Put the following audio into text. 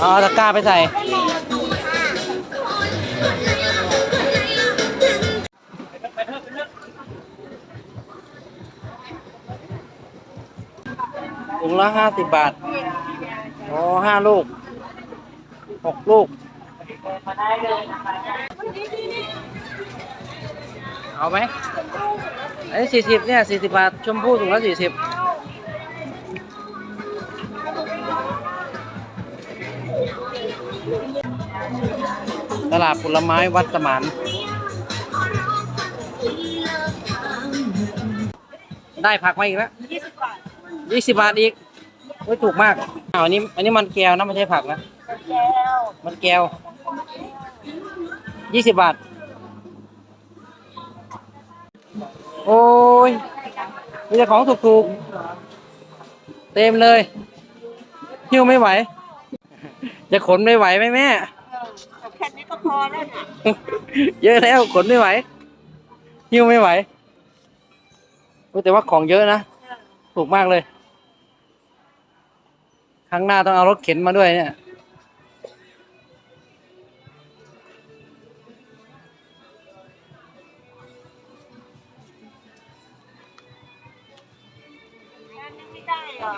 เอาตะกร้าไปใส่ ถุงละห้าสิบบาทโอ้ห้าลูก หกลูก เอาไหม อันนี้สี่สิบเนี่ยสี่สิบบาท ชมพู่ถุงละสี่สิบ ตลาดผลไม้วัดสมานได้ผักมาอีกแล้วยี่สิบบาทยี่สิบบาทอีกโอ้ยถูกมากอ้าวอันนี้ อันนี้มันแก้วนะไม่ใช่ผักนะแก้ว มันแก้วยี่สิบบาท โอ้ยมีแต่ของถูกๆ เต็มเลยหิ้วไม่ไหว จะขนไม่ไหวไหมแม่ แค่นี้ก็พอแล้วนะเยอะแล้วขนไม่ไหวหิ้วไม่ไหวโอ้ยแต่ว่าของเยอะนะถูกมากเลย ครั้งหน้าต้องเอารถเข็นมาด้วยเนี่ย แค่นี้ไม่ได้เหรอ